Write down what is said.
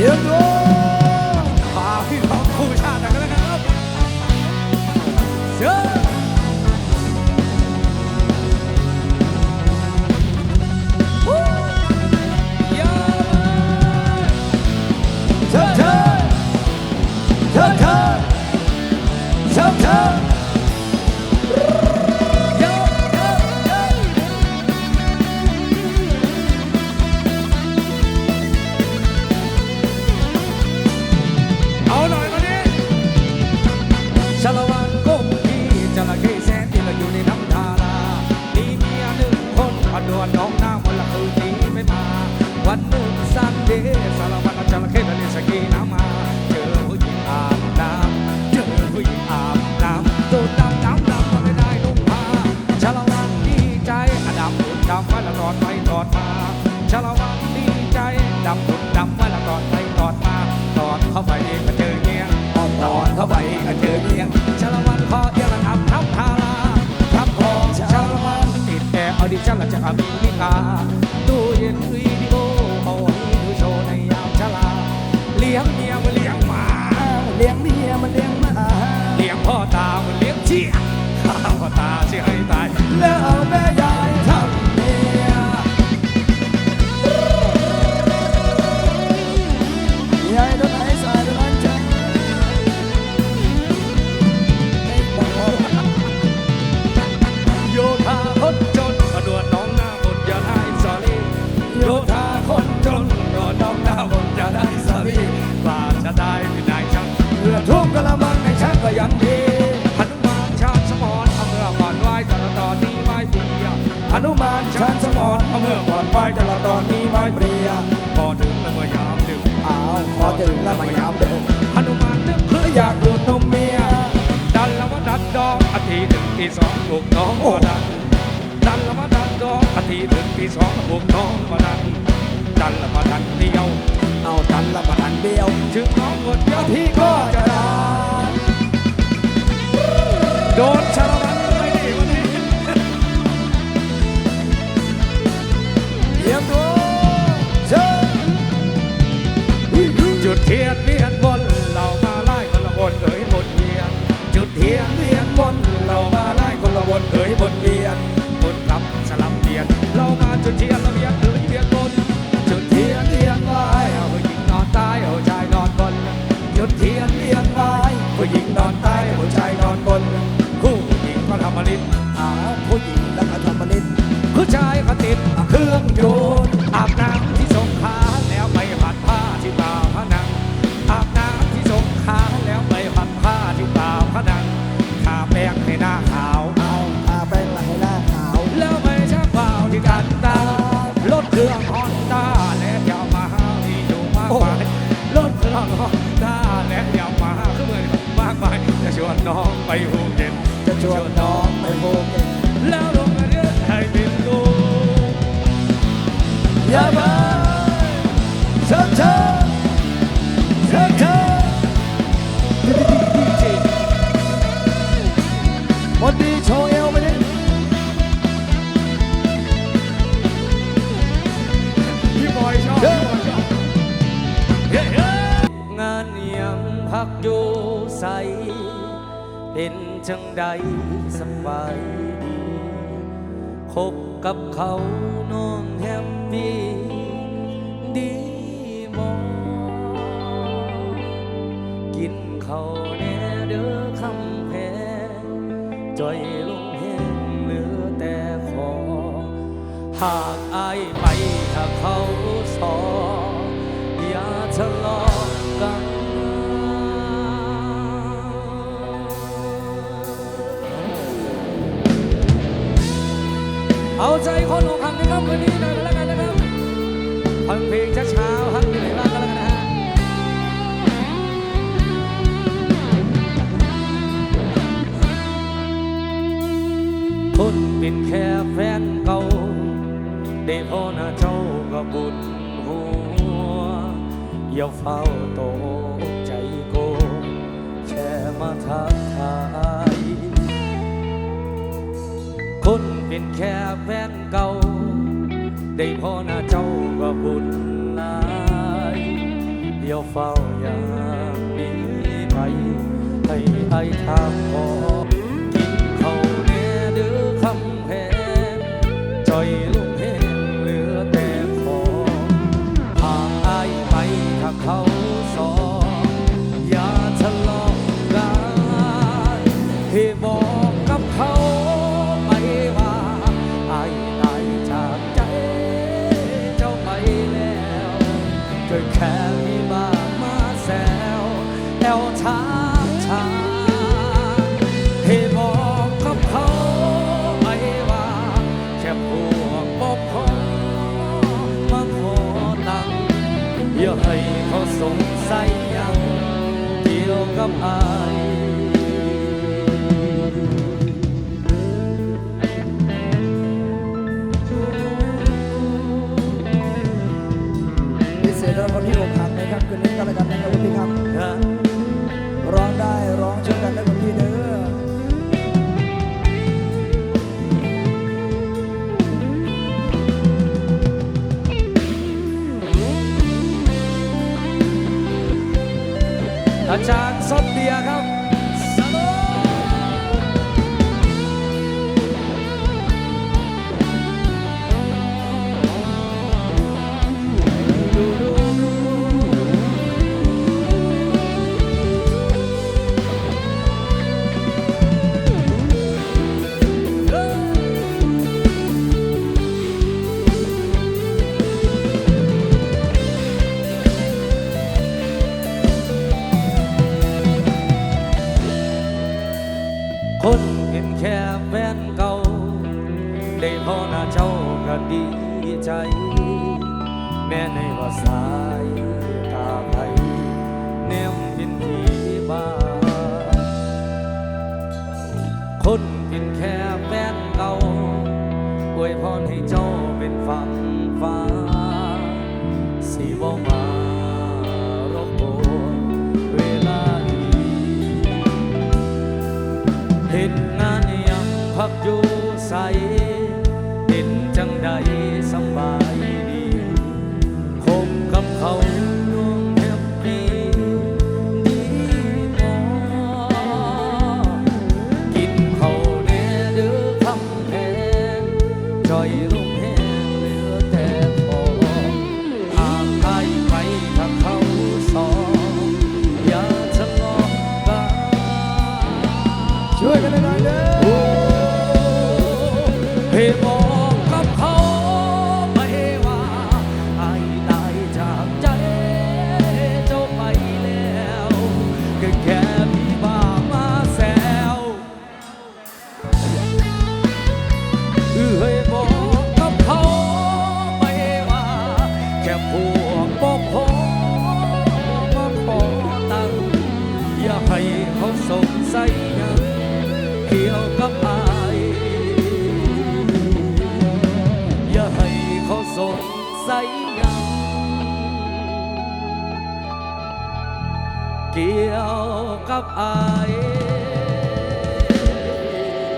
เยี่ น้องหน้าวันละคืนนี้ไม่มา วันหนึ่งสันเดย์สารวันเอาจระเข้มาเล่นสกีน้ำมา เจอผู้หญิงอาบน้ำเจอผู้หญิงอาบน้ำตูดดำน้ำดำก็ไม่ได้นุ่งผ้าชาละวันดีใจอดำดำไปละตอนไปตอนมาชาละวันดีใจดำ ဒီချမ်းသာချမ်းအမိမိကတို့ရဲ့တွေ့ ทุ่งกะละมังในชักก็ยังดีหนุมานชาญสมรเอาเมื่อก่อนไหว้แต่ละตอนนี้ไม่เปรียหนุมานชานสมรเอาเมื่อก่อนไปแต่ละตอนนี้ไม่เปรียพอถึงแล้วมื่อยามดึกอ้าวพอถึงแล้วมายามดินหนุมานนึกเพื่ออยากกอายดูนมเมียดันแล้วมาดันดองอาทิตย์หนึ่งทีสองถูกน้องก็ดันดันแล้วมาดันดองอาทิตย์หนึ่งทีสองถูกน้องก็ดันดันแล้วมาดันเดียวเอาทันละมาทันเดียว โด หาลินอ้าผู้หญิงแล้วก็ทำมาลินผู้ชายก็ติดเครื่องยนต์ อย่ามาเชิญเชิญเชิญเชิญวันดีโชว์เอวไปดิพี่บอยชอบพี่บอยชอบงานยังพักอยู่ใส เป็นจังใดสบายดีคบกับเขาน้องแฮป ปี้ดีมอกินเขาวแน่เด้อคำแพงจอยลงแห้งเหลือแต่ขอ หากอายไปถ้าเขาสออย่าทะเลา เป็นแค่แฟนเก่าได้พอหน้าเจ้าก็บุญหัว อย่าเฝ้าตกใจโกแค่มาทักทายคนเป็นแค่แฟนเก่าได้พอหน้าเจ้าก็บุญลายเดี๋ยวเฝ้าอย่างนี้ไปให้ไอ้ทางขอาหน้าเจ้าก็ดีใจ แม่ในว่าสายตาไปแนมกินที่บ้า คนผินแค่แฟนเก่าอวยพรให้เจ้าเป็นฝังฟ้าสีว่ามา ดียวกับไอ